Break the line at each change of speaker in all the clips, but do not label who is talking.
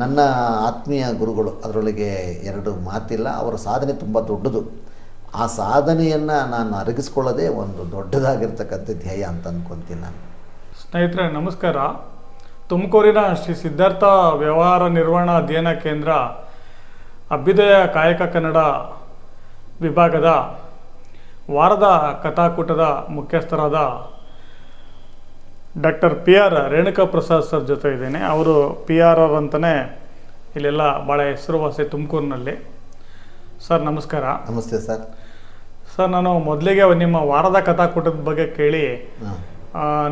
ನನ್ನ ಆತ್ಮೀಯ ಗುರುಗಳು ಅದರೊಳಗೆ ಎರಡು ಮಾತಿಲ್ಲ, ಅವರ ಸಾಧನೆ ತುಂಬ ದೊಡ್ಡದು. ಆ ಸಾಧನೆಯನ್ನು ನಾನು ಅರಗಿಸ್ಕೊಳ್ಳೋದೆ ಒಂದು ದೊಡ್ಡದಾಗಿರ್ತಕ್ಕಂಥ ಧ್ಯೇಯ ಅಂತ ಅಂದ್ಕೊತೀನಿ ನಾನು.
ಸ್ನೇಹಿತರೆ, ನಮಸ್ಕಾರ. ತುಮಕೂರಿನ ಶ್ರೀ ಸಿದ್ಧಾರ್ಥ ವ್ಯವಹಾರ ನಿರ್ವಹಣಾ ಅಧ್ಯಯನ ಕೇಂದ್ರ ಅಭ್ಯುದಯ ಕಾಯಕ ಕನ್ನಡ ವಿಭಾಗದ ವಾರದ ಕಥಾಕೂಟದ ಮುಖ್ಯಸ್ಥರಾದ doctor P R Renuka Prasad sir ಜೊತೆ ಇದ್ದೀನಿ. ಅವರು ಪಿ ಆರ್ ಆರ್ ಅಂತಲೇ ಇಲ್ಲೆಲ್ಲ ಭಾಳ ಹೆಸರುವಾಸಿ ತುಮಕೂರಿನಲ್ಲಿ. ಸರ್ ನಮಸ್ಕಾರ.
ನಮಸ್ತೆ ಸರ್.
ಸರ್ ನಾನು ಮೊದಲಿಗೆ ನಿಮ್ಮ ವಾರದ ಕಥಾಕೂಟದ ಬಗ್ಗೆ ಕೇಳಿ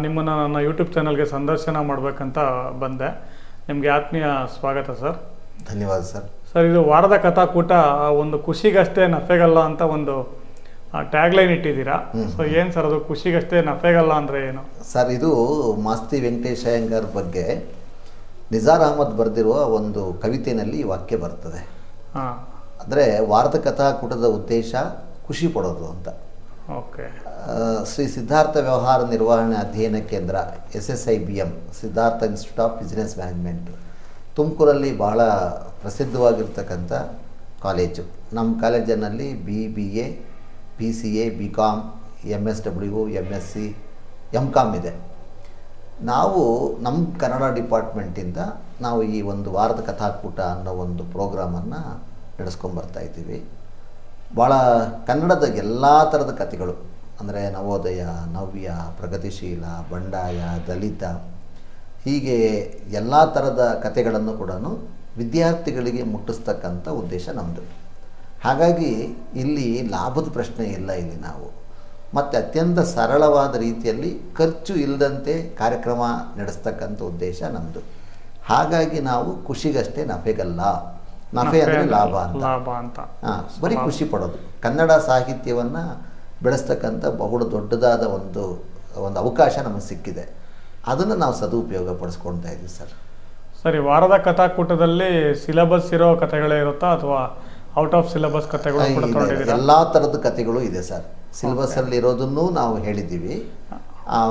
ನಿಮ್ಮನ್ನು ನನ್ನ ಯೂಟ್ಯೂಬ್ ಚಾನಲ್ಗೆ ಸಂದರ್ಶನ ಮಾಡಬೇಕಂತ ಬಂದೆ. ನಿಮಗೆ ಆತ್ಮೀಯ ಸ್ವಾಗತ ಸರ್.
ಧನ್ಯವಾದ ಸರ್.
ಸರ್ ಇದು ವಾರದ ಕಥಾಕೂಟ ಒಂದು ಖುಷಿಗಷ್ಟೇ ನಫೆಗಲ್ಲ ಅಂತ ಒಂದು ಟ್ಯಾಗ್ಲೈನ್ ಇಟ್ಟಿದ್ದೀರಾ? ಸೊ ಏನು ಸರ್ ಅದು ಖುಷಿಗಷ್ಟೇ ನಫೆಗಲ್ಲ ಅಂದರೆ ಏನು?
ಸರ್ ಇದು ಮಾಸ್ತಿ ವೆಂಕಟೇಶ ಅಯ್ಯಂಗಾರ್ ಬಗ್ಗೆ ನಿಜಾರ್ ಅಹಮದ್ ಬರೆದಿರುವ ಒಂದು ಕವಿತೆಯಲ್ಲಿ ಈ ವಾಕ್ಯ ಬರ್ತದೆ.
ಹಾಂ.
ಅಂದರೆ ವಾರದ ಕಥಾಕೂಟದ ಉದ್ದೇಶ ಖುಷಿ ಪಡೋದು ಅಂತ.
ಓಕೆ
ಶ್ರೀ ಸಿದ್ಧಾರ್ಥ ವ್ಯವಹಾರ ನಿರ್ವಹಣೆ ಅಧ್ಯಯನ ಕೇಂದ್ರ S S I B M Siddhartha institute of business management ತುಮಕೂರಲ್ಲಿ ಬಹಳ ಪ್ರಸಿದ್ಧವಾಗಿರ್ತಕ್ಕಂಥ ಕಾಲೇಜು. ನಮ್ಮ ಕಾಲೇಜಿನಲ್ಲಿ B B A P C A B com M S W M S C M com ಇದೆ. ನಾವು ನಮ್ಮ ಕನ್ನಡ ಡಿಪಾರ್ಟ್ಮೆಂಟಿಂದ ನಾವು ಈ ಒಂದು ವಾರದ ಕಥಾಕೂಟ ಅನ್ನೋ ಒಂದು ಪ್ರೋಗ್ರಾಮನ್ನು ನಡೆಸ್ಕೊಂಬರ್ತಾ ಇದ್ದೀವಿ. ಭಾಳ ಕನ್ನಡದ ಎಲ್ಲ ಥರದ ಕಥೆಗಳು, ಅಂದರೆ ನವೋದಯ, ನವ್ಯ, ಪ್ರಗತಿಶೀಲ, ಬಂಡಾಯ, ದಲಿತ, ಹೀಗೆ ಎಲ್ಲ ಥರದ ಕಥೆಗಳನ್ನು ಕೂಡ ವಿದ್ಯಾರ್ಥಿಗಳಿಗೆ ಮುಟ್ಟಿಸ್ತಕ್ಕಂಥ ಉದ್ದೇಶ ನಮ್ಮದು ಹಾಗಾಗಿ ಇಲ್ಲಿ ಲಾಭದ ಪ್ರಶ್ನೆ ಇಲ್ಲ ಇಲ್ಲಿ ನಾವು. ಮತ್ತು ಅತ್ಯಂತ ಸರಳವಾದ ರೀತಿಯಲ್ಲಿ ಖರ್ಚು ಇಲ್ಲದಂತೆ ಕಾರ್ಯಕ್ರಮ ನಡೆಸ್ತಕ್ಕಂಥ ಉದ್ದೇಶ ನಮ್ಮದು ಹಾಗಾಗಿ ನಾವು ಖುಷಿಗಷ್ಟೇ ನಫೆಗಲ್ಲ. ನಫೆ ಅಂದರೆ ಲಾಭ ಅಂತ.
ಲಾಭ ಅಂತ.
ಹಾಂ ಬರೀ ಖುಷಿ ಪಡೋದು. ಕನ್ನಡ ಸಾಹಿತ್ಯವನ್ನು ಬೆಳೆಸ್ತಕ್ಕಂಥ ಬಹು ದೊಡ್ಡದಾದ ಒಂದು ಒಂದು ಅವಕಾಶ ನಮಗೆ ಸಿಕ್ಕಿದೆ. ಅದನ್ನು ನಾವು ಸದುಪಯೋಗ ಪಡಿಸ್ಕೊಳ್ತಾ ಇದ್ದೀವಿ ಸರ್.
ಸರಿ ವಾರದ ಕಥಾಕೂಟದಲ್ಲಿ ಸಿಲೆಬಸ್ ಇರೋ ಕಥೆಗಳೇ ಇರುತ್ತಾ ಅಥವಾ ಔಟ್ ಆಫ್ ಸಿಲೆಬಸ್ ಕಥೆಗಳು ಕೂಡ ತಗೊಂಡಿದ್ದೀರಾ?
ಎಲ್ಲ ಥರದ ಕಥೆಗಳು ಇದೆ ಸರ್. ಸಿಲೆಬಸ್ಸಲ್ಲಿ ಇರೋದನ್ನು ನಾವು ಹೇಳಿದ್ದೀವಿ.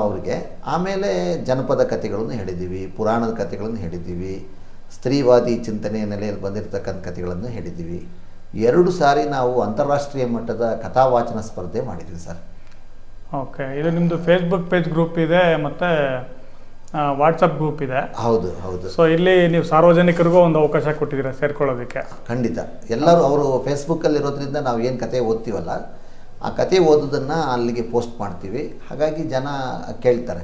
ಅವ್ರಿಗೆ. ಆಮೇಲೆ ಜನಪದ ಕಥೆಗಳನ್ನು ಹೇಳಿದ್ದೀವಿ ಪುರಾಣದ ಕಥೆಗಳನ್ನು ಹೇಳಿದ್ದೀವಿ ಸ್ತ್ರೀವಾದಿ ಚಿಂತನೆಯ ನೆಲೆಯಲ್ಲಿ ಬಂದಿರತಕ್ಕಂಥ ಕಥೆಗಳನ್ನು ಹೇಳಿದ್ದೀವಿ. ಎರಡು ಸಾರಿ ನಾವು ಅಂತಾರಾಷ್ಟ್ರೀಯ ಮಟ್ಟದ ಕಥಾವಾಚನ ಸ್ಪರ್ಧೆ ಮಾಡಿದ್ವಿ ಸರ್.
ಓಕೆ ಇದು ನಿಮ್ಮದು ಫೇಸ್ಬುಕ್ ಪೇಜ್ ಗ್ರೂಪ್ ಇದೆ ಮತ್ತು ವಾಟ್ಸಪ್ ಗ್ರೂಪ್ ಇದೆ.
ಹೌದು ಹೌದು.
ಸೊ ಇಲ್ಲಿ ನೀವು ಸಾರ್ವಜನಿಕರಿಗೂ ಒಂದು ಅವಕಾಶ ಕೊಟ್ಟಿದ್ದೀರಾ ಸೇರ್ಕೊಳ್ಳೋದಕ್ಕೆ?
ಖಂಡಿತ. ಎಲ್ಲರೂ ಅವರು ಫೇಸ್ಬುಕ್ಕಲ್ಲಿ ಇರೋದ್ರಿಂದ ನಾವು ಏನು ಕತೆ ಓದ್ತೀವಲ್ಲ ಆ ಕತೆ ಓದೋದನ್ನು ಅಲ್ಲಿಗೆ ಪೋಸ್ಟ್ ಮಾಡ್ತೀವಿ. ಹಾಗಾಗಿ ಜನ ಕೇಳ್ತಾರೆ.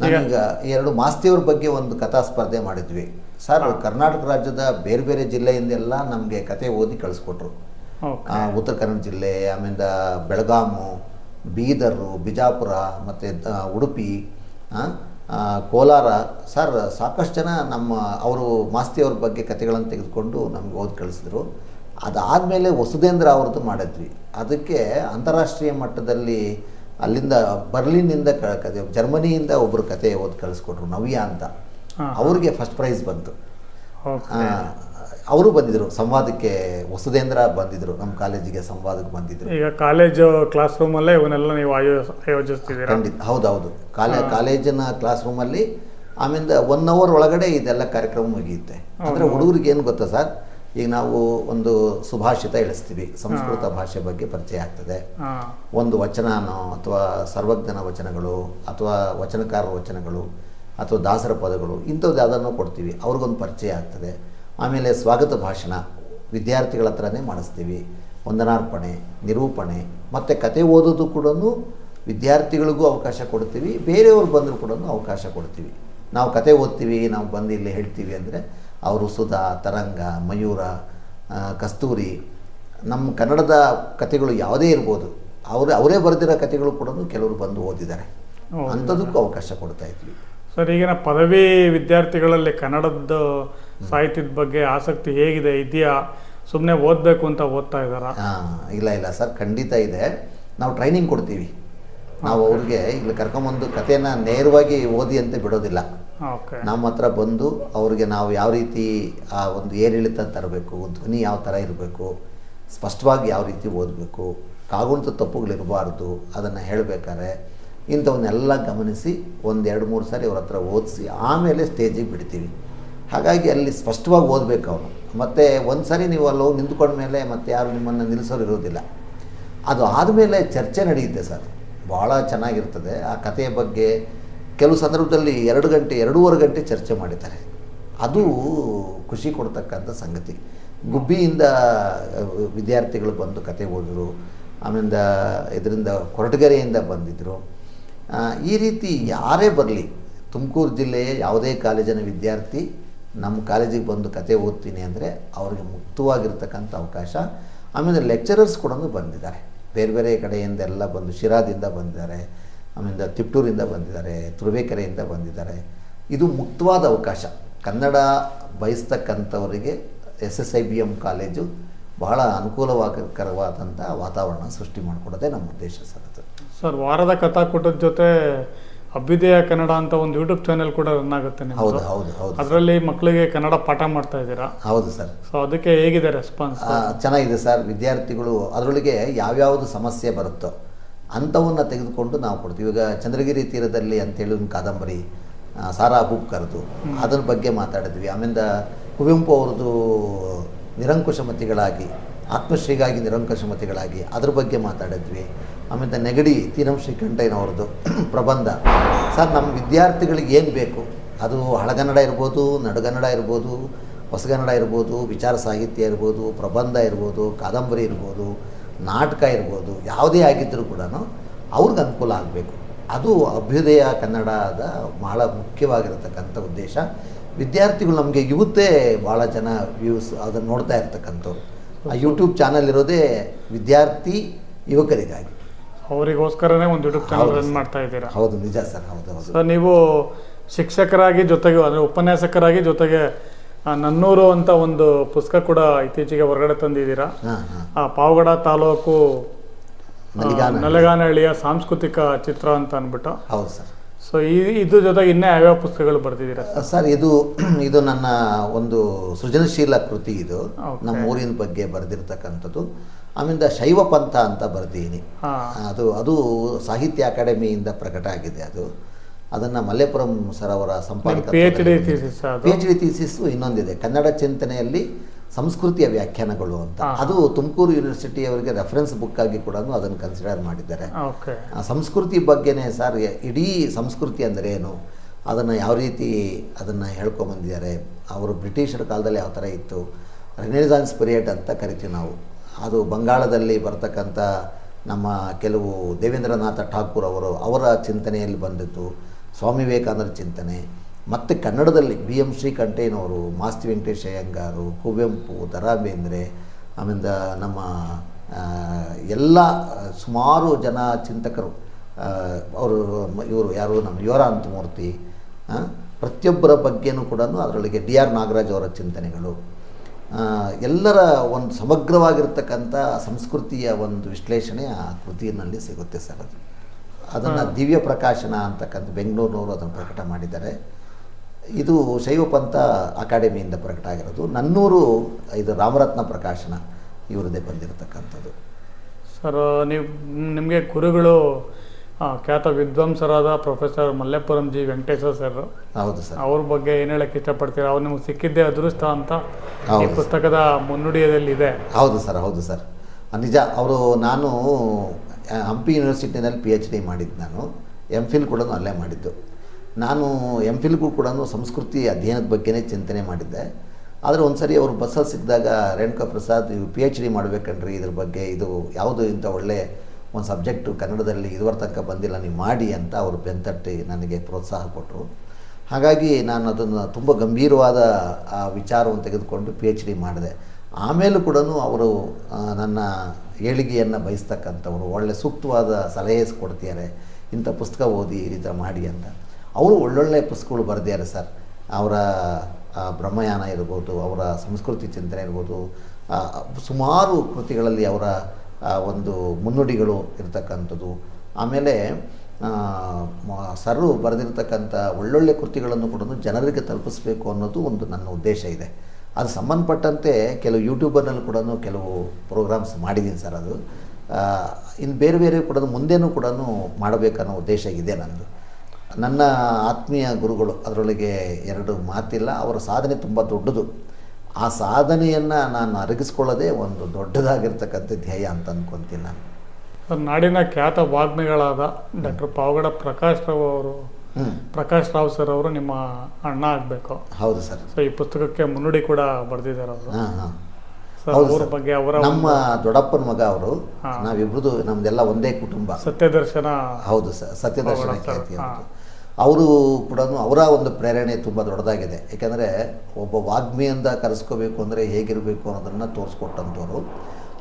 ನಾನೀಗ ಎರಡು ಮಾಸ್ತಿಯವ್ರ ಬಗ್ಗೆ ಒಂದು ಕಥಾ ಸ್ಪರ್ಧೆ ಮಾಡಿದ್ವಿ. ಸರ್ ಕರ್ನಾಟಕ ರಾಜ್ಯದ ಬೇರೆ ಬೇರೆ ಜಿಲ್ಲೆಯಿಂದೆಲ್ಲ ನಮಗೆ ಕತೆ ಓದಿ ಕಳಿಸ್ಕೊಟ್ರು. ಉತ್ತರ ಕನ್ನಡ ಜಿಲ್ಲೆ ಆಮೇಲೆ ಬೆಳಗಾಮು ಬೀದರು ಬಿಜಾಪುರ ಮತ್ತು ಉಡುಪಿ ಕೋಲಾರ ಸರ್ ಸಾಕಷ್ಟು ಜನ ನಮ್ಮ ಅವರು ಮಾಸ್ತಿಯವ್ರ ಬಗ್ಗೆ ಕಥೆಗಳನ್ನು ತೆಗೆದುಕೊಂಡು ನಮ್ಗೆ ಓದಿ ಕಳಿಸಿದ್ರು. ಅದಾದಮೇಲೆ ವಸುಧೇಂದ್ರ ಅವ್ರದ್ದು ಮಾಡಿದ್ವಿ. ಅದಕ್ಕೆ ಅಂತಾರಾಷ್ಟ್ರೀಯ ಮಟ್ಟದಲ್ಲಿ ಅಲ್ಲಿಂದ ಬರ್ಲಿನ್ನಿಂದ ಕ ಕತೆ ಜರ್ಮನಿಯಿಂದ ಒಬ್ಬರು ಕತೆ ಓದಿ ಕಳಿಸ್ಕೊಟ್ರು ನವ್ಯ ಅಂತ. ಅವ್ರಿಗೆ ಫಸ್ಟ್ ಪ್ರೈಸ್ ಬಂತು. ಅವರು ಬಂದಿದ್ರು ಸಂವಾದಕ್ಕೆ ವಸುದೇಂದ್ರ ಬಂದಿದ್ರು ನಮ್ಮ ಕಾಲೇಜಿಗೆ ಸಂವಾದಕ್ಕೆ ಬಂದಿದ್ರು.
ಈಗ ಕಾಲೇಜು ಕ್ಲಾಸ್ ರೂಮಲ್ಲೇ ಇವನ್ನೆಲ್ಲ ನೀವು ಆಯೋ ಆಯೋಜಿಸ್ತಿದ್ದೀರಾ?
ಖಂಡಿತ ಹೌದೌದು. ಕಾಲೇ ಕಾಲೇಜಿನ ಕ್ಲಾಸ್ ರೂಮಲ್ಲಿ ಆಮೇಲೆ ಒನ್ ಅವರ್ ಒಳಗಡೆ ಇದೆಲ್ಲ ಕಾರ್ಯಕ್ರಮ ಮುಗಿಯುತ್ತೆ. ಅಂದ್ರೆ ಹುಡುಗರಿಗೆ ಏನು ಗೊತ್ತಾ ಸರ್? ಈಗ ನಾವು ಒಂದು ಸುಭಾಷಿತ ಇಳಿಸ್ತೀವಿ ಸಂಸ್ಕೃತ ಭಾಷೆ ಬಗ್ಗೆ ಪರಿಚಯ ಆಗ್ತದೆ. ಒಂದು ವಚನನೋ ಅಥವಾ ಸರ್ವಜ್ಞನ ವಚನಗಳು ಅಥವಾ ವಚನಕಾರ ವಚನಗಳು ಅಥವಾ ದಾಸರ ಪದಗಳು ಇಂಥದ್ದು ಯಾವುದನ್ನು ಕೊಡ್ತೀವಿ. ಅವ್ರಿಗೊಂದು ಪರಿಚಯ ಆಗ್ತದೆ. ಆಮೇಲೆ ಸ್ವಾಗತ ಭಾಷಣ ವಿದ್ಯಾರ್ಥಿಗಳ ಹತ್ರನೇ ಮಾಡಿಸ್ತೀವಿ. ವಂದನಾರ್ಪಣೆ ನಿರೂಪಣೆ ಮತ್ತು ಕತೆ ಓದೋದು ಕೂಡ ವಿದ್ಯಾರ್ಥಿಗಳಿಗೂ ಅವಕಾಶ ಕೊಡ್ತೀವಿ ಬೇರೆಯವ್ರು ಬಂದರೂ ಕೂಡ ಅವಕಾಶ ಕೊಡ್ತೀವಿ. ನಾವು ಕತೆ ಓದ್ತೀವಿ ನಾವು ಬಂದು ಇಲ್ಲಿ ಹೇಳ್ತೀವಿ ಅಂದರೆ ಅವರು ಸುಧಾ ತರಂಗ ಮಯೂರ ಕಸ್ತೂರಿ ನಮ್ಮ ಕನ್ನಡದ ಕಥೆಗಳು ಯಾವುದೇ ಇರ್ಬೋದು ಅವರು ಅವರೇ ಬರೆದಿರೋ ಕಥೆಗಳು ಕೂಡ ಕೆಲವರು ಬಂದು ಓದಿದ್ದಾರೆ.
ಅಂಥದ್ದಕ್ಕೂ
ಅಂಥದಕ್ಕೂ ಅವಕಾಶ ಕೊಡ್ತಾ ಇದ್ವಿ.
ಸರ್ ಈಗಿನ ಪದವಿ ವಿದ್ಯಾರ್ಥಿಗಳಲ್ಲಿ ಕನ್ನಡದ ಸಾಹಿತ್ಯದ ಬಗ್ಗೆ ಆಸಕ್ತಿ ಹೇಗಿದೆ ಇದೆಯಾ? ಸುಮ್ಮನೆ ಓದಬೇಕು ಅಂತ ಓದ್ತಾ ಇದ್ದಾರಾ?
ಹಾಂ ಇಲ್ಲ ಇಲ್ಲ ಸರ್ ಖಂಡಿತ ಇದೆ. ನಾವು ಟ್ರೈನಿಂಗ್ ಕೊಡ್ತೀವಿ. ನಾವು ಅವ್ರಿಗೆ ಇಲ್ಲಿ ಕರ್ಕೊಂಬಂದು ಕಥೆನ ನೇರವಾಗಿ ಓದಿ ಅಂತ ಬಿಡೋದಿಲ್ಲ. ನಮ್ಮ ಹತ್ರ ಬಂದು ಅವ್ರಿಗೆ ನಾವು ಯಾವ ರೀತಿ ಆ ಒಂದು ಏರಿಳಿತ ತರಬೇಕು ಧ್ವನಿ ಯಾವ ಥರ ಇರಬೇಕು ಸ್ಪಷ್ಟವಾಗಿ ಯಾವ ರೀತಿ ಓದಬೇಕು ಕಾಗುಣಿತ ತಪ್ಪುಗಳಿರಬಾರ್ದು ಅದನ್ನು ಹೇಳಬೇಕಾದ್ರೆ ಇಂಥವನ್ನೆಲ್ಲ ಗಮನಿಸಿ ಒಂದೆರಡು ಮೂರು ಸಾರಿ ಅವ್ರ ಹತ್ರ ಓದಿಸಿ ಆಮೇಲೆ ಸ್ಟೇಜಿಗೆ ಬಿಡ್ತೀವಿ. ಹಾಗಾಗಿ ಅಲ್ಲಿ ಸ್ಪಷ್ಟವಾಗಿ ಓದಬೇಕು ಅವನು. ಮತ್ತು ಒಂದು ಸಾರಿ ನೀವು ಅಲ್ಲಿ ಹೋಗಿ ನಿಂತ್ಕೊಂಡ ಮೇಲೆ ಮತ್ತೆ ಯಾರು ನಿಮ್ಮನ್ನು ನಿಲ್ಲಿಸೋರು ಇರೋದಿಲ್ಲ. ಅದು ಆದಮೇಲೆ ಚರ್ಚೆ ನಡೆಯುತ್ತೆ ಸರ್. ಭಾಳ ಚೆನ್ನಾಗಿರ್ತದೆ. ಆ ಕಥೆಯ ಬಗ್ಗೆ ಕೆಲವು ಸಂದರ್ಭದಲ್ಲಿ ಎರಡು ಗಂಟೆ, ಎರಡೂವರೆ ಗಂಟೆ ಚರ್ಚೆ ಮಾಡಿದ್ದಾರೆ. ಅದು ಖುಷಿ ಕೊಡ್ತಕ್ಕಂಥ ಸಂಗತಿ. ಗುಬ್ಬಿಯಿಂದ ವಿದ್ಯಾರ್ಥಿಗಳು ಬಂದು ಕತೆ ಓದಿದ್ರು. ಆಮೇಲೆ ಇದರಿಂದ, ಕೊರಟಗೆರೆಯಿಂದ ಬಂದಿದ್ದರು ಈ ರೀತಿ ಯಾರೇ ಬರಲಿ, ತುಮಕೂರು ಜಿಲ್ಲೆಯ ಯಾವುದೇ ಕಾಲೇಜಿನ ವಿದ್ಯಾರ್ಥಿ ನಮ್ಮ ಕಾಲೇಜಿಗೆ ಬಂದು ಕತೆ ಓದ್ತೀನಿ ಅಂದರೆ ಅವ್ರಿಗೆ ಮುಕ್ತವಾಗಿರ್ತಕ್ಕಂಥ ಅವಕಾಶ. ಆಮೇಲೆ ಲೆಕ್ಚರರ್ಸ್ ಕೂಡ ಬಂದಿದ್ದಾರೆ. ಬೇರೆ ಬೇರೆ ಕಡೆಯಿಂದ ಎಲ್ಲ ಬಂದು ಶಿರಾದಿಂದ ಬಂದಿದ್ದಾರೆ. ಆಮೇಲೆ ತಿಪ್ಟೂರಿಂದ ಬಂದಿದ್ದಾರೆ, ತುರುವೇಕೆರೆಯಿಂದ ಬಂದಿದ್ದಾರೆ. ಇದು ಮುಕ್ತವಾದ ಅವಕಾಶ. Kannada ಬಯಸ್ತಕ್ಕಂಥವರಿಗೆ S S I B M college ಬಹಳ ಅನುಕೂಲವಾಗಕರವಾದಂಥ ವಾತಾವರಣ ಸೃಷ್ಟಿ ಮಾಡಿಕೊಡೋದೇ ನಮ್ಮ ಉದ್ದೇಶ ಸರ್ ಅದು.
ಸರ್ ವಾರದ ಕಥಾಕೂಟದ ಜೊತೆ ಅಭ್ಯುದಯ ಕನ್ನಡ ಅಂತ ಒಂದು ಯೂಟ್ಯೂಬ್ ಚಾನೆಲ್ ಕೂಡ ರನ್ ಆಗುತ್ತೆ
ಹೌದು ಹೌದು ಹೌದು.
ಅದರಲ್ಲಿ ಮಕ್ಕಳಿಗೆ ಕನ್ನಡ ಪಾಠ ಮಾಡ್ತಾ ಇದ್ದೀರಾ?
ಹೌದು ಸರ್.
ಸೊ ಅದಕ್ಕೆ ಹೇಗಿದೆ ರೆಸ್ಪಾನ್ಸ್
ಚೆನ್ನಾಗಿದೆ ಸರ್. ವಿದ್ಯಾರ್ಥಿಗಳು ಅದರೊಳಗೆ ಯಾವ್ಯಾವುದು ಸಮಸ್ಯೆ ಬರುತ್ತೋ ಅಂಥವನ್ನು ತೆಗೆದುಕೊಂಡು ನಾವು ಕೊಡ್ತೀವಿ. ಈಗ ಚಂದ್ರಗಿರಿ ತೀರದಲ್ಲಿ ಅಂತೇಳಿ ಒಂದು ಕಾದಂಬರಿ ಸಾರಾ ಸಾರಾ ಕರೆದು ಅದ್ರ ಬಗ್ಗೆ ಮಾತಾಡಿದ್ವಿ. ಆಮೇಲೆ ಕುವೆಂಪು ಅವ್ರದ್ದು ನಿರಂಕುಶಮತಿಗಳಾಗಿ ಆತ್ಮಶ್ರೀಗಾಗಿ ನಿರಂಕುಶಮತಿಗಳಾಗಿ ಅದ್ರ ಬಗ್ಗೆ ಮಾತಾಡಿದ್ವಿ. ಆಮೇಲೆ ನೆಗಡಿ ತೀನಂ ಶ್ರೀಕಂಠಯ್ಯನವ್ರದ್ದು ಪ್ರಬಂಧ. ಸರ್, ನಮ್ಮ ವಿದ್ಯಾರ್ಥಿಗಳಿಗೆ ಏನು ಬೇಕು? ಅದು ಹಳಗನ್ನಡ ಇರ್ಬೋದು, ನಡುಗನ್ನಡ ಇರ್ಬೋದು, ಹೊಸಗನ್ನಡ ಇರ್ಬೋದು, ವಿಚಾರ ಸಾಹಿತ್ಯ ಇರ್ಬೋದು, ಪ್ರಬಂಧ ಇರ್ಬೋದು, ಕಾದಂಬರಿ ಇರ್ಬೋದು, ನಾಟಕ ಇರ್ಬೋದು, ಯಾವುದೇ ಆಗಿದ್ದರೂ ಕೂಡ ಅವ್ರಿಗೆ ಅನುಕೂಲ ಆಗಬೇಕು. ಅದು ಅಭ್ಯುದಯ ಕನ್ನಡದ ಭಾಳ ಮುಖ್ಯವಾಗಿರತಕ್ಕಂಥ ಉದ್ದೇಶ. ವಿದ್ಯಾರ್ಥಿಗಳು ನಮಗೆ ಇವತ್ತೇ ಭಾಳ ಜನ ವ್ಯೂಸ್ ಅದನ್ನು ನೋಡ್ತಾ ಇರ್ತಕ್ಕಂಥವ್ರು. ಆ ಯೂಟ್ಯೂಬ್ ಚಾನಲ್ ಇರೋದೇ ವಿದ್ಯಾರ್ಥಿ ಯುವಕರಿಗಾಗಿ.
ಅವರಿಗೋಸ್ಕರನೇ ಒಂದು ಯೂಟ್ಯೂಬ್ ಚಾನಲ್ ರನ್ ಮಾಡ್ತಾ ಇದ್ದೀರಾ?
ಹೌದು ನಿಜ ಸರ್ ಹೌದು ಹೌದು.
ಸರ್ ನೀವು ಶಿಕ್ಷಕರಾಗಿ ಜೊತೆಗೆ ಅಂದರೆ ಉಪನ್ಯಾಸಕರಾಗಿ ಜೊತೆಗೆ ನನ್ನೂರು ಅಂತ ಒಂದು ಪುಸ್ತಕ ಕೂಡ ಇತ್ತೀಚೆಗೆ ಹೊರಗಡೆ ತಂದಿದ್ದೀರಾ? ಆ ಪಾವಗಡ ತಾಲೂಕು ನಲಗಾನಹಳ್ಳಿಯ ಸಾಂಸ್ಕೃತಿಕ ಚಿತ್ರ ಅಂತ ಅಂದ್ಬಿಟ್ಟು.
ಹೌದು ಸರ್.
ಸೊ ಈ ಇದ್ರ ಜೊತೆಗೆ ಇನ್ನೇ ಯಾವ್ಯಾವ ಪುಸ್ತಕಗಳು ಬರ್ತಿದ್ದೀರಾ? ಸರ್
ಇದು ಇದು ನನ್ನ ಒಂದು ಸೃಜನಶೀಲ ಕೃತಿ ಇದು. ನಮ್ಮ ಊರಿನ ಬಗ್ಗೆ ಬರೆದಿರ್ತಕ್ಕಂಥದ್ದು. ಆಮೇಲೆ ಶೈವ ಪಂಥ ಅಂತ ಬರ್ದೀನಿ
ಹಾಂ.
ಅದು ಅದು ಸಾಹಿತ್ಯ ಅಕಾಡೆಮಿಯಿಂದ ಪ್ರಕಟ ಆಗಿದೆ ಅದು. ಅದನ್ನು ಮಲ್ಲೇಪುರಂ ಸರ್ ಅವರ ಸಂಪಾದಕ
ಪಿ ಎಚ್ ಡಿ ಥೀಸಿಸ್
ಇನ್ನೊಂದಿದೆ. ಕನ್ನಡ ಚಿಂತನೆಯಲ್ಲಿ ಸಂಸ್ಕೃತಿಯ ವ್ಯಾಖ್ಯಾನಗಳು ಅಂತ. ಅದು ತುಮಕೂರು ಯೂನಿವರ್ಸಿಟಿಯವರಿಗೆ ರೆಫರೆನ್ಸ್ ಬುಕ್ ಆಗಿ ಕೂಡ ಅದನ್ನು ಕನ್ಸಿಡರ್ ಮಾಡಿದ್ದಾರೆ. ಆ ಸಂಸ್ಕೃತಿ ಬಗ್ಗೆನೇ ಸರ್ ಇಡೀ ಸಂಸ್ಕೃತಿ ಅಂದರೆ ಏನು? ಅದನ್ನು ಯಾವ ರೀತಿ ಅದನ್ನು ಹೇಳ್ಕೊಂಬಂದಿದ್ದಾರೆ ಅವರು ಬ್ರಿಟಿಷರ ಕಾಲದಲ್ಲಿ ಯಾವ ಥರ ಇತ್ತು? ರಿನೆಸಾನ್ಸ್ ಪಿರಿಯಡ್ ಅಂತ ಕರಿತೀವಿ ನಾವು. ಅದು ಬಂಗಾಳದಲ್ಲಿ ಬರ್ತಕ್ಕಂಥ ನಮ್ಮ ಕೆಲವು ದೇವೇಂದ್ರನಾಥ ಠಾಕೂರ್ ಅವರು ಅವರ ಚಿಂತನೆಯಲ್ಲಿ ಬಂದಿತ್ತು. ಸ್ವಾಮಿ ವಿವೇಕಾನಂದರ ಚಿಂತನೆ. ಮತ್ತು ಕನ್ನಡದಲ್ಲಿ ಬಿ ಎಂ ಶ್ರೀಕಂಠಯ್ಯನವರು ಮಾಸ್ತಿ ವೆಂಕಟೇಶ ಅಯ್ಯಂಗಾರು ಕುವೆಂಪು ದ ರಾ ಬೇಂದ್ರೆ ಆಮೇಲೆ ನಮ್ಮ ಎಲ್ಲ ಸುಮಾರು ಜನ ಚಿಂತಕರು ಅವರು ಇವರು ಯಾರು ನಮ್ಮ ಯುವರಾಂತ ಮೂರ್ತಿ ಪ್ರತಿಯೊಬ್ಬರ ಬಗ್ಗೆನೂ ಕೂಡ ಅದರೊಳಗೆ ಡಿ ಆರ್ ನಾಗರಾಜ್ ಅವರ ಚಿಂತನೆಗಳು. ಎಲ್ಲರ ಒಂದು ಸಮಗ್ರವಾಗಿರ್ತಕ್ಕಂಥ ಸಂಸ್ಕೃತಿಯ ಒಂದು ವಿಶ್ಲೇಷಣೆ ಆ ಕೃತಿಯಲ್ಲಿ ಸಿಗುತ್ತೆ ಸರ್ ಅದು. ಅದನ್ನು ದಿವ್ಯ ಪ್ರಕಾಶನ ಅಂತಕ್ಕಂಥ ಬೆಂಗಳೂರಿನವರು ಅದನ್ನು ಪ್ರಕಟ ಮಾಡಿದ್ದಾರೆ. ಇದು ಶೈವಪಂಥ ಅಕಾಡೆಮಿಯಿಂದ ಪ್ರಕಟ ಆಗಿರೋದು ನನ್ನೂರು ಇದು ರಾಮರತ್ನ ಪ್ರಕಾಶನ ಇವರದೇ ಬಂದಿರತಕ್ಕಂಥದ್ದು.
ಸರ್ ನೀವು ನಿಮಗೆ ಗುರುಗಳು ಖ್ಯಾತ ವಿದ್ವಾಂಸರಾದ professor Mallepuram G Venkateshwara sir.
ಹೌದು ಸರ್.
ಅವ್ರ ಬಗ್ಗೆ ಏನು ಹೇಳಕ್ಕೆ ಇಷ್ಟಪಡ್ತೀರಾ? ಅವ್ರು ನಿಮ್ಗೆ ಸಿಕ್ಕಿದ್ದೇ ಅದೃಷ್ಟ ಅಂತ ಈ ಪುಸ್ತಕದ ಮುನ್ನುಡಿಯದಲ್ಲಿ ಇದೆ
ಹೌದು ಸರ್ ಹೌದು ಸರ್. ನಿಜ ಅವರು ನಾನು ಹಂಪಿ ಯೂನಿವರ್ಸಿಟಿನಲ್ಲಿ ಪಿ ಎಚ್ ಡಿ ಮಾಡಿದ್ದು ನಾನು. ಎಂ ಫಿಲ್ ಕೂಡ ಅಲ್ಲೇ ಮಾಡಿದ್ದು. ನಾನು ಎಂ ಫಿಲ್ಗೂ ಕೂಡ ಸಂಸ್ಕೃತಿ ಅಧ್ಯಯನದ ಬಗ್ಗೆನೇ ಚಿಂತನೆ ಮಾಡಿದ್ದೆ. ಆದರೆ ಒಂದು ಸರಿ ಅವರು ಬಸ್ಸಲ್ಲಿ ಸಿಕ್ಕಿದಾಗ ರೇಣುಕಾ ಪ್ರಸಾದ್ ಇವು ಪಿ ಎಚ್ ಡಿ ಮಾಡಬೇಕನ್ರಿ, ಇದ್ರ ಬಗ್ಗೆ ಇದು ಯಾವುದು ಇಂಥ ಒಳ್ಳೆ ಒಂದು ಸಬ್ಜೆಕ್ಟು ಕನ್ನಡದಲ್ಲಿ ಇದುವರ ತನಕ ಬಂದಿಲ್ಲ, ನೀವು ಮಾಡಿ ಅಂತ ಅವರು ಬೆಂತಟ್ಟಿ ನನಗೆ ಪ್ರೋತ್ಸಾಹ ಕೊಟ್ಟರು ಹಾಗಾಗಿ ನಾನು ಅದನ್ನು ತುಂಬ ಗಂಭೀರವಾದ, ಆ ವಿಚಾರವನ್ನು ತೆಗೆದುಕೊಂಡು ಪಿ ಎಚ್ ಡಿ ಮಾಡಿದೆ. ಆಮೇಲೂ ಕೂಡ ಅವರು ನನ್ನ ಏಳಿಗೆಯನ್ನು ಬಯಸ್ತಕ್ಕಂಥವ್ರು, ಒಳ್ಳೆ ಸೂಕ್ತವಾದ ಸಲಹೆ ಕೊಡ್ತಿದ್ದಾರೆ, ಇಂಥ ಪುಸ್ತಕ ಓದಿ ಈ ರೀತಿ ಮಾಡಿ ಅಂತ. ಅವರು ಒಳ್ಳೊಳ್ಳೆ ಪುಸ್ತಕಗಳು ಬರೆದಿದ್ದಾರೆ ಸರ್. ಅವರ ಬ್ರಹ್ಮಯಾನ ಇರ್ಬೋದು, ಅವರ ಸಂಸ್ಕೃತಿ ಚಿಂತನೆ ಇರ್ಬೋದು ಸುಮಾರು ಕೃತಿಗಳಲ್ಲಿ ಅವರ ಒಂದು ಮುನ್ನುಡಿಗಳು ಇರತಕ್ಕಂಥದ್ದು. ಆಮೇಲೆ ಸರ್ರು ಬರೆದಿರ್ತಕ್ಕಂಥ ಒಳ್ಳೊಳ್ಳೆ ಕೃತಿಗಳನ್ನು ಕೂಡ ಜನರಿಗೆ ತಲುಪಿಸ್ಬೇಕು ಅನ್ನೋದು ಒಂದು ನನ್ನ ಉದ್ದೇಶ ಇದೆ. ಅದು ಸಂಬಂಧಪಟ್ಟಂತೆ ಕೆಲವು ಯೂಟ್ಯೂಬರ್ನಲ್ಲಿ ಕೂಡ ಕೆಲವು ಪ್ರೋಗ್ರಾಮ್ಸ್ ಮಾಡಿದ್ದೀನಿ ಸರ್ ಅದು. ಇನ್ನು ಬೇರೆ ಬೇರೆ ಕೂಡ ಮುಂದೇನೂ ಕೂಡ ಮಾಡಬೇಕನ್ನೋ ಉದ್ದೇಶ ಇದೆ ನನ್ನದು. ನನ್ನ ಆತ್ಮೀಯ ಗುರುಗಳು ಅದರೊಳಗೆ ಎರಡು ಮಾತಿಲ್ಲ ಅವರ ಸಾಧನೆ ತುಂಬ ದೊಡ್ಡದು. ಆ ಸಾಧನೆಯನ್ನು ನಾನು ಅರಗಿಸ್ಕೊಳ್ಳೋದೇ ಒಂದು ದೊಡ್ಡದಾಗಿರ್ತಕ್ಕಂಥ ಧ್ಯೇಯ ಅಂತ ಅಂದ್ಕೊತೀನಿ ನಾನು.
ಸರ್ ನಾಡಿನ ಖ್ಯಾತ ವಾಗ್ಮಿಗಳಾದ ಡಾಕ್ಟರ್ ಪಾವಗಡ ಪ್ರಕಾಶ್ ರಾವ್ ಅವರು ಪ್ರಕಾಶ್ ರಾವ್ ಸರ್ ಅವರು ನಿಮ್ಮ ಅಣ್ಣ ಆಗಬೇಕು.
ಹೌದು ಸರ್.
ಸೊ ಈ ಪುಸ್ತಕಕ್ಕೆ ಮುನ್ನುಡಿ ಕೂಡ ಬರೆದಿದ್ದಾರೆ ಅವರು. ಅವ್ರ ಬಗ್ಗೆ ಅವರ
ನಮ್ಮ ದೊಡ್ಡಪ್ಪನ ಮಗ ಅವರು
ಹಾ.
ನಾವಿಬ್ರದು ನಮ್ದೆಲ್ಲ ಒಂದೇ ಕುಟುಂಬ.
ಸತ್ಯದರ್ಶನ
ಹೌದು ಸರ್ ಸತ್ಯದರ್ಶನ. ಅವರು ಕೂಡ ಅವರ ಒಂದು ಪ್ರೇರಣೆ ತುಂಬ ದೊಡ್ಡದಾಗಿದೆ. ಯಾಕೆಂದರೆ ಒಬ್ಬ ವಾಗ್ಮಿಯಿಂದ ಕರೆಸ್ಕೋಬೇಕು ಅಂದರೆ ಹೇಗಿರಬೇಕು ಅನ್ನೋದನ್ನು ತೋರಿಸ್ಕೊಟ್ಟಂಥವ್ರು.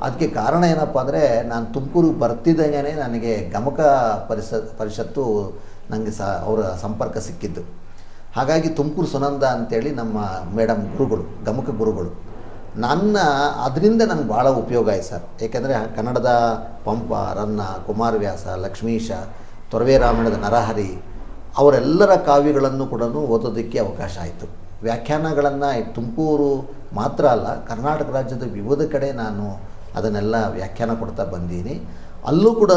ಅದಕ್ಕೆ ಕಾರಣ ಏನಪ್ಪ ಅಂದರೆ ನಾನು ತುಮಕೂರಿಗೆ ಬರ್ತಿದ್ದಂಗೆ ನನಗೆ ಗಮಕ ಪರಿಸ, ಪರಿಷತ್ತು ನನಗೆ ಸಹ ಅವರ ಸಂಪರ್ಕ ಸಿಕ್ಕಿದ್ದು. ಹಾಗಾಗಿ ತುಮಕೂರು ಸುನಂದ ಅಂತೇಳಿ ನಮ್ಮ ಮೇಡಮ್ ಗುರುಗಳು, ಗಮಕ ಗುರುಗಳು, ನನ್ನ, ಅದರಿಂದ ನನಗೆ ಭಾಳ ಉಪಯೋಗ ಆಯ್ತು ಸರ್. ಏಕೆಂದರೆ ಕನ್ನಡದ ಪಂಪ, ರನ್ನ, ಕುಮಾರವ್ಯಾಸ, ಲಕ್ಷ್ಮೀಶ ತೊರವೆ ರಾಮಾಯಣದ ನರಹರಿ ಅವರೆಲ್ಲರ ಕಾವ್ಯಗಳನ್ನು ಕೂಡ ಓದೋದಕ್ಕೆ ಅವಕಾಶ ಆಯಿತು. ವ್ಯಾಖ್ಯಾನಗಳನ್ನು ತುಮಕೂರು ಮಾತ್ರ ಅಲ್ಲ, ಕರ್ನಾಟಕ ರಾಜ್ಯದ ವಿವಿಧ ಕಡೆ ನಾನು ಅದನ್ನೆಲ್ಲ ವ್ಯಾಖ್ಯಾನ ಕೊಡ್ತಾ ಬಂದೀನಿ. ಅಲ್ಲೂ ಕೂಡ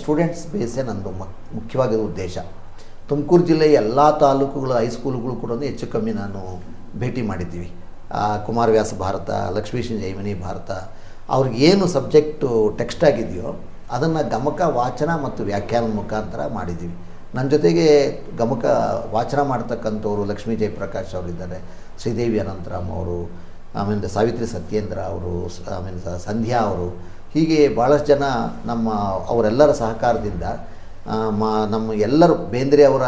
ಸ್ಟೂಡೆಂಟ್ಸ್ ಬೇಸೇ ನನ್ನದು ಮುಖ್ಯವಾಗಿರೋ ಉದ್ದೇಶ. ತುಮಕೂರು ಜಿಲ್ಲೆಯ ಎಲ್ಲ ತಾಲೂಕುಗಳ ಹೈಸ್ಕೂಲುಗಳು ಕೂಡ ಹೆಚ್ಚು ಕಮ್ಮಿ ನಾನು ಭೇಟಿ ಮಾಡಿದ್ದೀವಿ. ಕುಮಾರವ್ಯಾಸ ಭಾರತ ಲಕ್ಷ್ಮೀಶ್ ಜೈಮಿನಿ ಭಾರತ ಅವ್ರಿಗೇನು ಸಬ್ಜೆಕ್ಟು ಟೆಕ್ಸ್ಟ್ ಆಗಿದೆಯೋ ಅದನ್ನು ಗಮಕ, ವಾಚನ ಮತ್ತು ವ್ಯಾಖ್ಯಾನ ಮುಖಾಂತರ ಮಾಡಿದ್ದೀವಿ. ನನ್ನ ಜೊತೆಗೆ ಗಮಕ ವಾಚನ ಮಾಡ್ತಕ್ಕಂಥವ್ರು ಲಕ್ಷ್ಮೀ ಜಯಪ್ರಕಾಶ್ ಅವರಿದ್ದಾರೆ, ಶ್ರೀದೇವಿ ಅನಂತರಾಮ್ ಅವರು, ಆಮೇಲೆ ಸಾವಿತ್ರಿ ಸತ್ಯೇಂದ್ರ ಅವರು ಆಮೇಲೆ ಸಂಧ್ಯಾ ಅವರು, ಹೀಗೆ ಭಾಳಷ್ಟು ಜನ ನಮ್ಮ ಅವರೆಲ್ಲರ ಸಹಕಾರದಿಂದ ಮ, ನಮ್ಮ ಎಲ್ಲರೂ ಬೇಂದ್ರೆ ಅವರ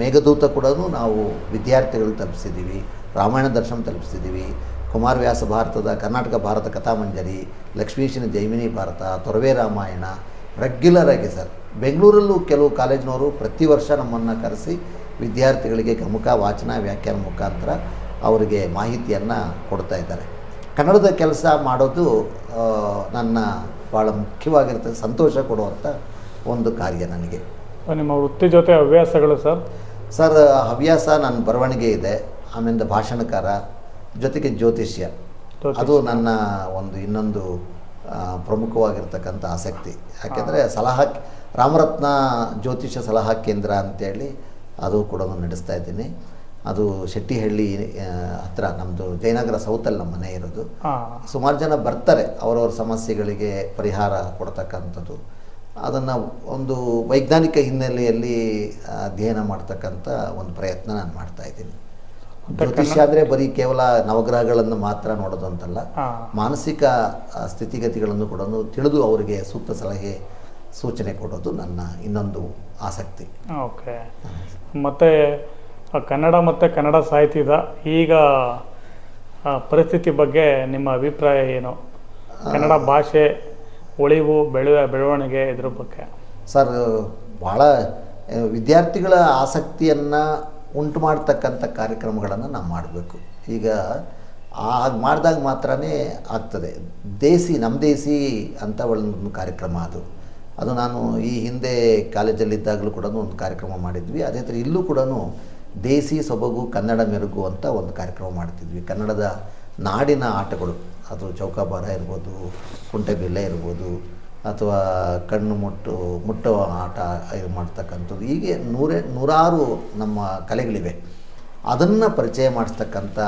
ಮೇಘದೂತ ಕೂಡ ನಾವು ವಿದ್ಯಾರ್ಥಿಗಳು ತಲುಪಿಸಿದ್ದೀವಿ, ರಾಮಾಯಣ ದರ್ಶನ ತಲುಪಿಸಿದ್ದೀವಿ ಕುಮಾರವ್ಯಾಸ ಭಾರತದ, ಕರ್ನಾಟಕ ಭಾರತ ಕಥಾಮಂಜರಿ ಲಕ್ಷ್ಮೀಶನ ಜೈಮಿನಿ ಭಾರತ, ತೊರವೆ ರಾಮಾಯಣ ರೆಗ್ಯುಲರ್ ಆಗಿ ಸರ್. ಬೆಂಗಳೂರಲ್ಲೂ ಕೆಲವು ಕಾಲೇಜಿನವರು ಪ್ರತಿ ವರ್ಷ ನಮ್ಮನ್ನು ಕರೆಸಿ ವಿದ್ಯಾರ್ಥಿಗಳಿಗೆ ಗಮಕ ವಾಚನ ವ್ಯಾಖ್ಯಾನ ಮುಖಾಂತರ ಅವರಿಗೆ ಮಾಹಿತಿಯನ್ನು ಕೊಡ್ತಾ ಇದ್ದಾರೆ. ಕನ್ನಡದ ಕೆಲಸ ಮಾಡೋದು ನನ್ನ ಭಾಳ ಮುಖ್ಯವಾಗಿರ್ತದೆ ಸಂತೋಷ ಕೊಡುವಂಥ ಒಂದು ಕಾರ್ಯ ನನಗೆ.
ನಿಮ್ಮ ವೃತ್ತಿ ಜೊತೆ ಹವ್ಯಾಸಗಳು ಸರ್?
ಸರ್ ಹವ್ಯಾಸ ನನ್ನ ಬರವಣಿಗೆ ಇದೆ. ಆಮೇಲೆ ಭಾಷಣಕಾರ ಜೊತೆಗೆ ಜ್ಯೋತಿಷ್ಯ. ಅದು ನನ್ನ ಒಂದು ಇನ್ನೊಂದು ಪ್ರಮುಖವಾಗಿರ್ತಕ್ಕಂಥ ಆಸಕ್ತಿ. ಯಾಕೆಂದರೆ ಸಲಹಾ ರಾಮರತ್ನ ಜ್ಯೋತಿಷ ಸಲಹಾ ಕೇಂದ್ರ ಅಂತೇಳಿ ಅದು ಕೂಡ ನಾನು ನಡೆಸ್ತಾ ಇದ್ದೀನಿ. ಅದು ಶೆಟ್ಟಿಹಳ್ಳಿ ಹತ್ರ ನಮ್ಮದು ಜಯನಗರ ಸೌತಲ್ಲಿ ನಮ್ಮ ಮನೆ ಇರೋದು. ಸುಮಾರು ಜನ ಬರ್ತಾರೆ ಅವರವ್ರ ಸಮಸ್ಯೆಗಳಿಗೆ ಪರಿಹಾರ ಕೊಡ್ತಕ್ಕಂಥದ್ದು. ಅದನ್ನು ಒಂದು ವೈಜ್ಞಾನಿಕ ಹಿನ್ನೆಲೆಯಲ್ಲಿ ಅಧ್ಯಯನ ಮಾಡ್ತಕ್ಕಂಥ ಒಂದು ಪ್ರಯತ್ನ ನಾನು ಮಾಡ್ತಾ ಇದ್ದೀನಿ. ಜ್ಯೋತಿಷ್ಯ ಅಂದರೆ ಬರೀ ಕೇವಲ ನವಗ್ರಹಗಳನ್ನು ಮಾತ್ರ ನೋಡೋದು ಅಂತಲ್ಲ ಮಾನಸಿಕ ಸ್ಥಿತಿಗತಿಗಳನ್ನು ಕೂಡ ತಿಳಿದು ಅವರಿಗೆ ಸೂಕ್ತ ಸಲಹೆ ಸೂಚನೆ ಕೊಡೋದು ನನ್ನ ಇನ್ನೊಂದು ಆಸಕ್ತಿ.
ಓಕೆ. ಮತ್ತು ಕನ್ನಡ ಮತ್ತು ಕನ್ನಡ ಸಾಹಿತ್ಯದ ಈಗ ಪರಿಸ್ಥಿತಿ ಬಗ್ಗೆ ನಿಮ್ಮ ಅಭಿಪ್ರಾಯ ಏನು? ಕನ್ನಡ ಭಾಷೆ ಉಳಿವು ಬೆಳೆ ಬೆಳವಣಿಗೆ ಇದ್ರ ಬಗ್ಗೆ.
ಸರ್ ಭಾಳ ವಿದ್ಯಾರ್ಥಿಗಳ ಆಸಕ್ತಿಯನ್ನು ಉಂಟು ಮಾಡ್ತಕ್ಕಂಥ ಕಾರ್ಯಕ್ರಮಗಳನ್ನು ನಾವು ಮಾಡಬೇಕು. ಈಗ ಹಾಗೆ ಮಾಡಿದಾಗ ಮಾತ್ರನೇ ಆಗ್ತದೆ. ದೇಸಿ, ನಮ್ಮ ದೇಸಿ ಅಂತ ಒಂದು ಕಾರ್ಯಕ್ರಮ ಅದು. ಅದು ನಾನು ಈ ಹಿಂದೆ ಕಾಲೇಜಲ್ಲಿದ್ದಾಗಲೂ ಕೂಡ ಒಂದು ಕಾರ್ಯಕ್ರಮ ಮಾಡಿದ್ವಿ. ಅದೇ ಥರ ಇಲ್ಲೂ ಕೂಡ ದೇಸಿ ಸೊಬಗು, ಕನ್ನಡ ಮೆರುಗು ಅಂತ ಒಂದು ಕಾರ್ಯಕ್ರಮ ಮಾಡ್ತಿದ್ವಿ. ಕನ್ನಡದ ನಾಡಿನ ಆಟಗಳು. ಅದು ಚೌಕಾಬಾರ ಇರ್ಬೋದು, ಕುಂಟೆಬಿಲ್ಲೆ ಇರ್ಬೋದು ಅಥವಾ ಕಣ್ಣು ಮುಟ್ಟು ಮುಟ್ಟುವ ಆಟ ಇದು ಮಾಡ್ತಕ್ಕಂಥದ್ದು. ಹೀಗೆ ನೂರೇ ನೂರಾರು ನಮ್ಮ ಕಲೆಗಳಿವೆ. ಅದನ್ನು ಪರಿಚಯ ಮಾಡಿಸ್ತಕ್ಕಂಥ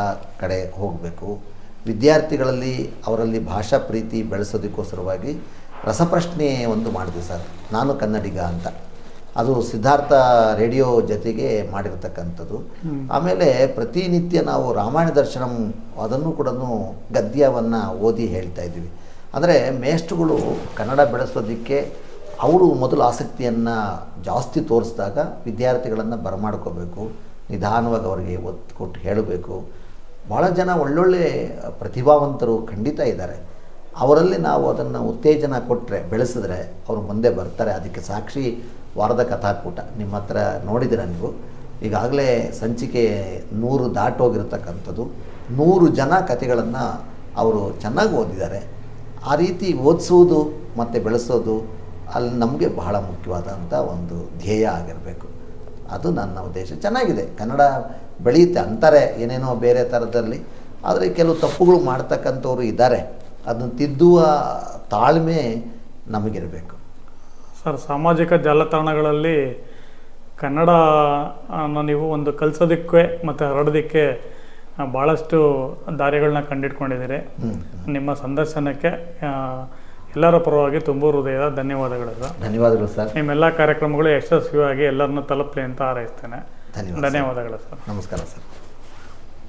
ಕಡೆ ಹೋಗಬೇಕು. ವಿದ್ಯಾರ್ಥಿಗಳಲ್ಲಿ ಅವರಲ್ಲಿ ಭಾಷಾ ಪ್ರೀತಿ ಬೆಳೆಸೋದಕ್ಕೋಸ್ಕರವಾಗಿ ರಸಪ್ರಶ್ನೆ ಒಂದು ಮಾಡಿದೆ ಸರ್. ನಾನು ಕನ್ನಡಿಗ ಅಂತ. ಅದು ಸಿದ್ಧಾರ್ಥ ರೇಡಿಯೋ ಜೊತೆಗೆ ಮಾಡಿರ್ತಕ್ಕಂಥದ್ದು. ಆಮೇಲೆ ಪ್ರತಿನಿತ್ಯ ನಾವು ರಾಮಾಯಣ ದರ್ಶನಂ ಅದನ್ನು ಕೂಡ ಗದ್ಯವನ್ನು ಓದಿ ಹೇಳ್ತಾ ಇದ್ವಿ ಅಂದರೆ ಮೇಷ್ಟ್ರುಗಳು ಕನ್ನಡ ಬೆಳೆಸೋದಕ್ಕೆ ಅವರು ಮೊದಲು ಆಸಕ್ತಿಯನ್ನು ಜಾಸ್ತಿ ತೋರಿಸಿದಾಗ ವಿದ್ಯಾರ್ಥಿಗಳನ್ನು ಬರಮಾಡ್ಕೋಬೇಕು, ನಿಧಾನವಾಗಿ ಅವರಿಗೆ ಒತ್ತು ಕೊಟ್ಟು ಹೇಳಬೇಕು. ಭಾಳ ಜನ ಒಳ್ಳೊಳ್ಳೆ ಪ್ರತಿಭಾವಂತರು ಖಂಡಿತ ಇದ್ದಾರೆ. ಅವರಲ್ಲಿ ನಾವು ಅದನ್ನು ಉತ್ತೇಜನ ಕೊಟ್ಟರೆ ಬೆಳೆಸಿದ್ರೆ ಅವರು ಮುಂದೆ ಬರ್ತಾರೆ. ಅದಕ್ಕೆ ಸಾಕ್ಷಿ ವಾರದ ಕಥಾಕೂಟ. ನಿಮ್ಮ ಹತ್ರ ನೋಡಿದಿರ ನೀವು? ಈಗಾಗಲೇ ಸಂಚಿಕೆ ನೂರು ದಾಟೋಗಿರ್ತಕ್ಕಂಥದ್ದು ನೂರು ಜನ ಕಥೆಗಳನ್ನು ಅವರು ಚೆನ್ನಾಗಿ ಓದಿದ್ದಾರೆ. ಆ ರೀತಿ ಓದಿಸೋದು ಮತ್ತು ಬೆಳೆಸೋದು ಅಲ್ಲಿ ನಮಗೆ ಬಹಳ ಮುಖ್ಯವಾದಂಥ ಒಂದು ಧ್ಯೇಯ ಆಗಿರಬೇಕು. ಅದು ನನ್ನ ಉದ್ದೇಶ. ಚೆನ್ನಾಗಿದೆ. ಕನ್ನಡ ಬೆಳೆಯುತ್ತೆ. ಅಂತಾರೆ ಏನೇನೋ ಬೇರೆ ಥರದಲ್ಲಿ. ಆದರೆ ಕೆಲವು ತಪ್ಪುಗಳು ಮಾಡ್ತಕ್ಕಂಥವ್ರು ಇದ್ದಾರೆ. ಅದನ್ನು ತಿದ್ದುವ ತಾಳ್ಮೆ ನಮಗಿರಬೇಕು.
ಸರ್, ಸಾಮಾಜಿಕ ಜಾಲತಾಣಗಳಲ್ಲಿ ಕನ್ನಡ ನೀವು ಒಂದು ಕಲಿಸೋದಕ್ಕೆ ಮತ್ತು ಹರಡೋದಕ್ಕೆ ಭಾಳಷ್ಟು ದಾರಿಗಳನ್ನ
ಕಂಡಿಟ್ಕೊಂಡಿದ್ದೀರಿ.
ನಿಮ್ಮ ಸಂದರ್ಶನಕ್ಕೆ ಎಲ್ಲರ ಪರವಾಗಿ ತುಂಬ ಹೃದಯದ ಧನ್ಯವಾದಗಳು ಸರ್.
ಧನ್ಯವಾದಗಳು ಸರ್.
ನಿಮ್ಮೆಲ್ಲ ಕಾರ್ಯಕ್ರಮಗಳು ಯಶಸ್ವಿಯಾಗಿ ಎಲ್ಲರನ್ನೂ ತಲುಪಲಿ ಅಂತ ಹಾರೈಸ್ತೇನೆ. ಧನ್ಯವಾದಗಳು ಸರ್.
ನಮಸ್ಕಾರ ಸರ್.